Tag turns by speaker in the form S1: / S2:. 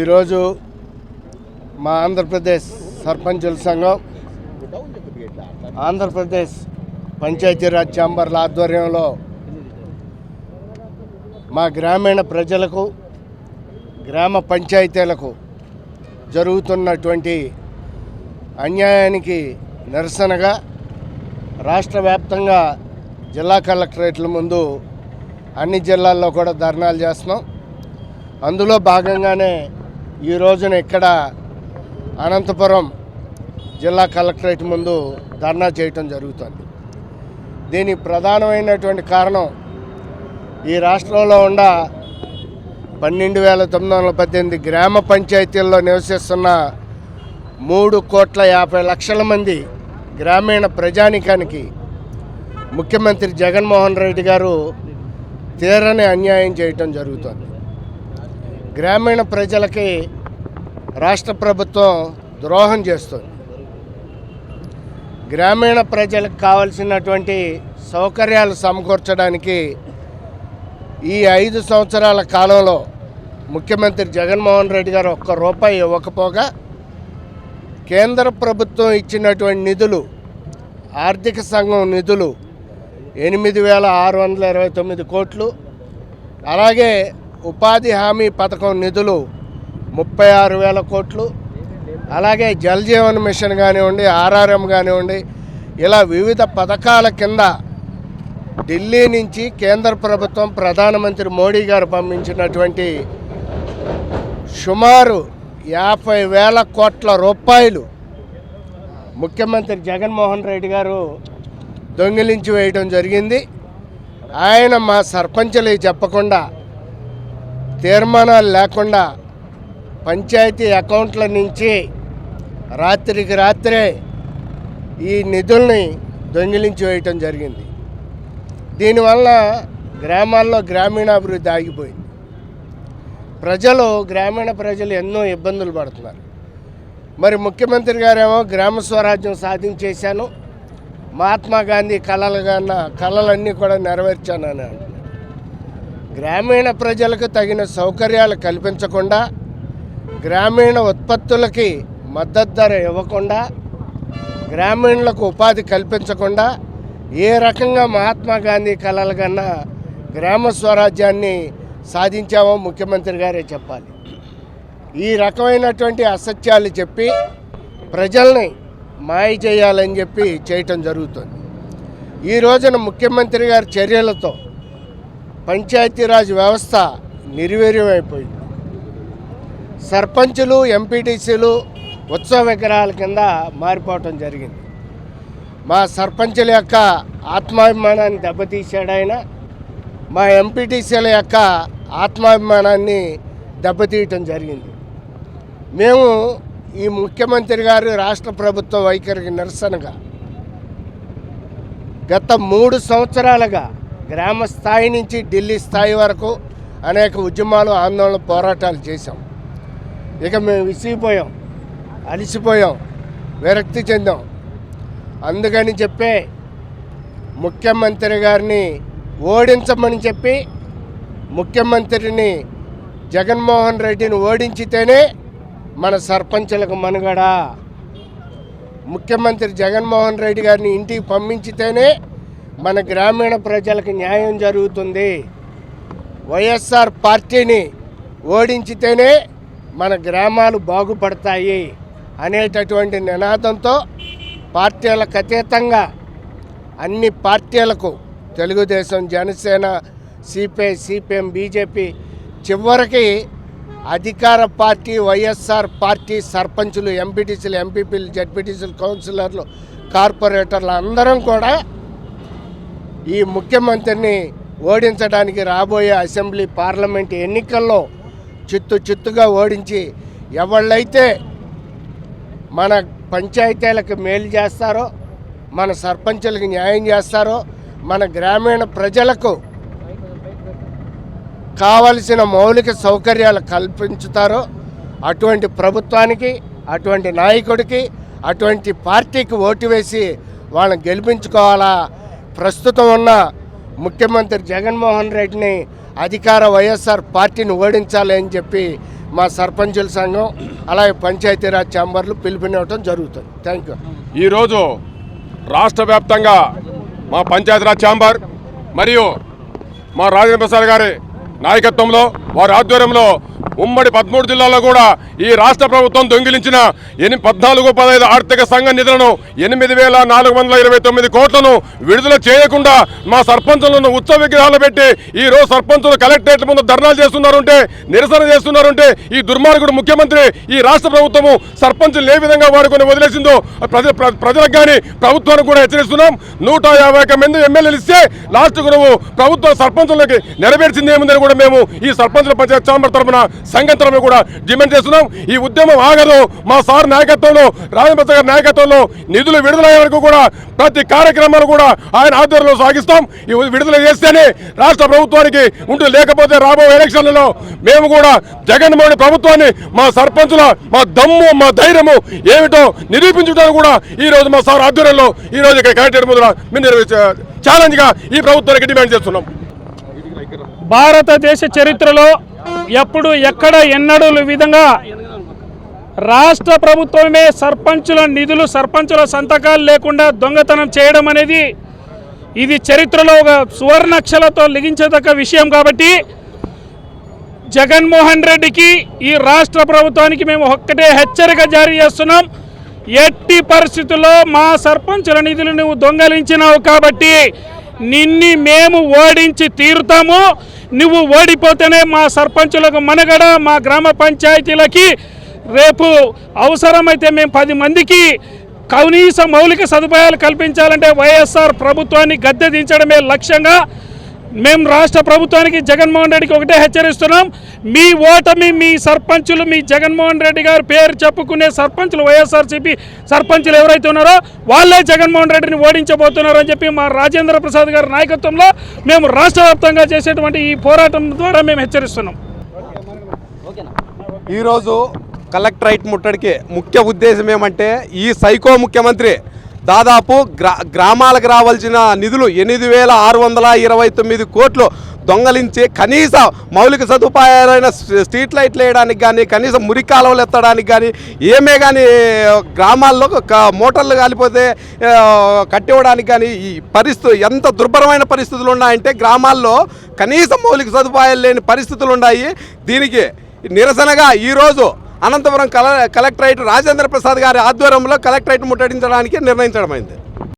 S1: ఈరోజు మా ఆంధ్రప్రదేశ్ సర్పంచుల సంఘం ఆంధ్రప్రదేశ్ పంచాయతీరాజ్ ఛాంబర్ల ఆధ్వర్యంలో మా గ్రామీణ ప్రజలకు గ్రామ పంచాయతీలకు జరుగుతున్నటువంటి అన్యాయానికి నిరసనగా రాష్ట్ర వ్యాప్తంగా జిల్లా కలెక్టరేట్ల ముందు అన్ని జిల్లాల్లో కూడా ధర్నాలు చేస్తున్నాం. అందులో భాగంగానే ఈ రోజున ఇక్కడ అనంతపురం జిల్లా కలెక్టరేట్ ముందు ధర్నా చేయటం జరుగుతుంది. దీనికి ప్రధానమైనటువంటి కారణం ఈ రాష్ట్రంలో ఉన్న పన్నెండు వేల తొమ్మిది వందల పద్దెనిమిది గ్రామ పంచాయతీల్లో నివసిస్తున్న మూడు కోట్ల యాభై లక్షల మంది గ్రామీణ ప్రజానికానికి ముఖ్యమంత్రి జగన్మోహన్ రెడ్డి గారు తీరని అన్యాయం చేయటం జరుగుతుంది. గ్రామీణ ప్రజలకి రాష్ట్ర ప్రభుత్వం ద్రోహం చేస్తుంది. గ్రామీణ ప్రజలకు కావలసినటువంటి సౌకర్యాలు సమకూర్చడానికి ఈ ఐదు సంవత్సరాల కాలంలో ముఖ్యమంత్రి జగన్మోహన్ రెడ్డి గారు ఒక్క రూపాయి ఇవ్వకపోగా కేంద్ర ప్రభుత్వం ఇచ్చినటువంటి నిధులు ఆర్థిక సంఘం నిధులు ఎనిమిది వేల ఆరు వందల ఇరవై తొమ్మిది కోట్లు. అలాగే ఉపాధి హామీ పథకం నిధులు ముప్పై ఆరు వేల కోట్లు. అలాగే జల్ జీవన్ మిషన్ కానివ్వండి ఆర్ఆర్ఎం కానివ్వండి ఇలా వివిధ పథకాల కింద ఢిల్లీ నుంచి కేంద్ర ప్రభుత్వం ప్రధానమంత్రి మోడీ గారు పంపించినటువంటి సుమారు యాభై వేల కోట్ల రూపాయలు ముఖ్యమంత్రి జగన్మోహన్ రెడ్డి గారు దొంగిలించి వేయడం జరిగింది. ఆయన మా సర్పంచులు చెప్పకుండా తీర్మానాలు లేకుండా పంచాయతీ అకౌంట్ల నుంచి రాత్రికి రాత్రే ఈ నిధుల్ని దొంగిలించి వేయటం జరిగింది. దీనివల్ల గ్రామాల్లో గ్రామీణాభివృద్ధి ఆగిపోయింది. ప్రజలు గ్రామీణ ప్రజలు ఎన్నో ఇబ్బందులు పడుతున్నారు. మరి ముఖ్యమంత్రి గారేమో గ్రామ స్వరాజ్యం సాధించేశాను. మహాత్మా గాంధీ కళలు కన్నా కళలన్నీ కూడా నెరవేర్చానని అంటున్నారు. గ్రామీణ ప్రజలకు తగిన సౌకర్యాలు కల్పించకుండా గ్రామీణ ఉత్పత్తులకి మద్దతు ధర ఇవ్వకుండా గ్రామీణులకు ఉపాధి కల్పించకుండా ఏ రకంగా మహాత్మా గాంధీ కళలు కన్నా గ్రామ స్వరాజ్యాన్ని సాధించామో ముఖ్యమంత్రి గారే చెప్పాలి. ఈ రకమైనటువంటి అసత్యాలు చెప్పి ప్రజల్ని మాయ చేయాలని చెప్పి చేయటం జరుగుతుంది. ఈ రోజున ముఖ్యమంత్రి గారి చర్యలతో పంచాయతీరాజ్ వ్యవస్థ నిర్వీర్యమైపోయింది. సర్పంచులు ఎంపీటీసీలు ఉత్సవ విగ్రహాల కింద మారిపోవటం జరిగింది. మా సర్పంచుల యొక్క ఆత్మాభిమానాన్ని దెబ్బతీసాడు ఆయన మా ఎంపీటీసీల యొక్క ఆత్మాభిమానాన్ని దెబ్బతీయటం జరిగింది. మేము ఈ ముఖ్యమంత్రి గారు రాష్ట్ర ప్రభుత్వ వైఖరికి నిరసనగా గత మూడు సంవత్సరాలుగా గ్రామ స్థాయి నుంచి ఢిల్లీ స్థాయి వరకు అనేక ఉద్యమాలు ఆందోళన పోరాటాలు చేశాం. ఇక మేము విసిగిపోయాం అలిసిపోయాం విరక్తి చెందాం. అందుకని చెప్పే ముఖ్యమంత్రి గారిని ఓడించమని చెప్పి ముఖ్యమంత్రిని జగన్మోహన్ రెడ్డిని ఓడించితేనే మన సర్పంచులకు మనుగడ. ముఖ్యమంత్రి జగన్మోహన్ రెడ్డి గారిని ఇంటికి పంపించితేనే మన గ్రామీణ ప్రజలకు న్యాయం జరుగుతుంది. వైఎస్ఆర్ పార్టీని ఓడించితేనే మన గ్రామాలు బాగుపడతాయి అనేటటువంటి నినాదంతో పార్టీలకు అతీతంగా అన్ని పార్టీలకు Telugudesam Janasena CPI CPM BJP చివరికి అధికార పార్టీ వైఎస్ఆర్ పార్టీ సర్పంచులు ఎంపీటీసీలు ఎంపీపీలు జడ్పీటీసీలు కౌన్సిలర్లు కార్పొరేటర్లు అందరం కూడా ఈ ముఖ్యమంత్రిని ఓడించడానికి రాబోయే అసెంబ్లీ పార్లమెంట్ ఎన్నికల్లో చిత్తు చిత్తుగా ఓడించి ఎవళ్ళైతే మన పంచాయతీలకు మేలు చేస్తారో మన సర్పంచులకు న్యాయం చేస్తారో మన గ్రామీణ ప్రజలకు కావలసిన మౌలిక సౌకర్యాలు కల్పించుతారో అటువంటి ప్రభుత్వానికి అటువంటి నాయకుడికి అటువంటి పార్టీకి ఓటు వేసి వాళ్ళని గెలిపించుకోవాలా ప్రస్తుతం ఉన్న ముఖ్యమంత్రి జగన్మోహన్ రెడ్డిని అధికార వైఎస్ఆర్ పార్టీని ఓడించాలి అని చెప్పి మా సర్పంచుల సంఘం అలాగే పంచాయతీరాజ్ ఛాంబర్లు పిలుపునివ్వటం జరుగుతుంది. థ్యాంక్ యూ
S2: ఈరోజు రాష్ట్ర వ్యాప్తంగా మా పంచాయతీరాజ్ ఛాంబర్ మరియు మా రాజేంద్ర ప్రసాద్ గారి నాయకత్వంలో వారి ఆధ్వర్యంలో ఉమ్మడి పదమూడు జిల్లాల్లో కూడా ఈ రాష్ట్ర ప్రభుత్వం దొంగిలించిన ఎని పద్నాలుగు పదహైదు ఆర్థిక సంఘ నిధులను ఎనిమిది వేల నాలుగు వందల ఇరవై తొమ్మిది కోట్లను విడుదల చేయకుండా మా సర్పంచులను ఉత్సవ విగ్రహాలు పెట్టి ఈ రోజు సర్పంచులు కలెక్టరేట్ ముందు ధర్నాలు చేస్తున్నారంటే నిరసన చేస్తున్నారంటే ఈ దుర్మార్గుడు ముఖ్యమంత్రి ఈ రాష్ట్ర ప్రభుత్వము సర్పంచులు ఏ విధంగా వాడుకొని వదిలేసిందో ప్రజ ప్ర- ప్రజలకు కానీ ప్రభుత్వానికి కూడా హెచ్చరిస్తున్నాం. నూట యాభై మంది ఎమ్మెల్యేలు ఇస్తే లాస్ట్కు నువ్వు ప్రభుత్వ సర్పంచులకి నెరవేర్చింది ఏముందని కూడా మేము ఈ సర్పంచుల పంచాయత్ ఛాంబర్ తరఫున సంఘం తరఫున కూడా డిమాండ్ చేస్తున్నాం. ఈ ఉద్యమం ఆగదు. మా సార్ నాయకత్వంలో రాజభద్ర గారి నాయకత్వంలో నిధులు విడుదలయ్యే వరకు కూడా ప్రతి కార్యక్రమాలు కూడా ఆయన ఆధ్వర్యంలో సాగిస్తాం. ఈ విడుదల చేస్తేనే రాష్ట్ర ప్రభుత్వానికి ఉంటూ లేకపోతే రాబోయే ఎలక్షన్లలో మేము కూడా జగన్మోహన్ ప్రభుత్వాన్ని మా సర్పంచుల మా దమ్ము మా ధైర్యము ఏమిటో నిరూపించడానికి కూడా ఈ రోజు మా సార్ ఆధ్వర్యంలో ఈ రోజు ఇక్కడ కలెక్టర్ ముందు మేము ఈ ప్రభుత్వానికి డిమాండ్ చేస్తున్నాం.
S3: భారతదేశ చరిత్రలో ఎప్పుడు ఎక్కడ ఎన్నడూ విధంగా రాష్ట్ర ప్రభుత్వమే సర్పంచుల నిధులు సర్పంచుల సంతకాలు లేకుండా దొంగతనం చేయడం అనేది ఇది చరిత్రలో ఒక సువర్ణక్షలతో లిఖించదగ్గ విషయం కాబట్టి జగన్మోహన్ రెడ్డికి ఈ రాష్ట్ర ప్రభుత్వానికి మేము ఒక్కటే హెచ్చరిక జారీ చేస్తున్నాం. ఎట్టి పరిస్థితుల్లో మా సర్పంచుల నిధులు నువ్వు దొంగలించినావు కాబట్టి నిన్ని మేము ఓడించి తీరుతాము. నువ్వు ఓడిపోతేనే మా సర్పంచులకు మనగడ మా గ్రామ పంచాయతీలకి రేపు అవసరమైతే మేము పది మందికి కనీస మౌలిక సదుపాయాలు కల్పించాలంటే వైఎస్ఆర్ ప్రభుత్వాన్ని గద్దె దించడమే లక్ష్యంగా మేము రాష్ట్ర ప్రభుత్వానికి జగన్మోహన్ రెడ్డికి ఒకటే హెచ్చరిస్తున్నాం. మీ ఓటమి మీ సర్పంచులు మీ జగన్మోహన్ రెడ్డి గారి పేరు చెప్పుకునే సర్పంచులు వైఎస్ఆర్సీపీ సర్పంచులు ఎవరైతే ఉన్నారో వాళ్ళే జగన్మోహన్ రెడ్డిని ఓడించబోతున్నారు అని చెప్పి మా రాజేంద్ర ప్రసాద్ గారి నాయకత్వంలో మేము రాష్ట్ర వ్యాప్తంగా చేసేటువంటి ఈ పోరాటం ద్వారా మేము హెచ్చరిస్తున్నాం.
S4: ఈరోజు కలెక్టరేట్ ముట్టడికి ముఖ్య ఉద్దేశం ఏమంటే ఈ సైకో ముఖ్యమంత్రి దాదాపు గ్రా గ్రామాలకు రావాల్సిన నిధులు ఎనిమిది వేల ఆరు వందల ఇరవై తొమ్మిది కోట్లు దొంగలించి కనీస మౌలిక సదుపాయాలైన స్ట్రీట్ లైట్లు వేయడానికి కానీ కనీసం మురికి కాలువలు ఎత్తడానికి కానీ ఏమే కానీ గ్రామాల్లో మోటార్లు కాలిపోతే కట్టివ్వడానికి కానీ ఈ పరిస్థితి ఎంత దుర్భరమైన పరిస్థితులు ఉన్నాయంటే గ్రామాల్లో కనీసం మౌలిక సదుపాయాలు లేని పరిస్థితులు ఉన్నాయి. దీనికి నిరసనగా ఈరోజు అనంతపురం కల కలెక్టరేట్ రాజేంద్ర ప్రసాద్ గారి ఆధ్వర్యంలో కలెక్టరేట్ ముట్టడించడానికి నిర్ణయించడమైంది.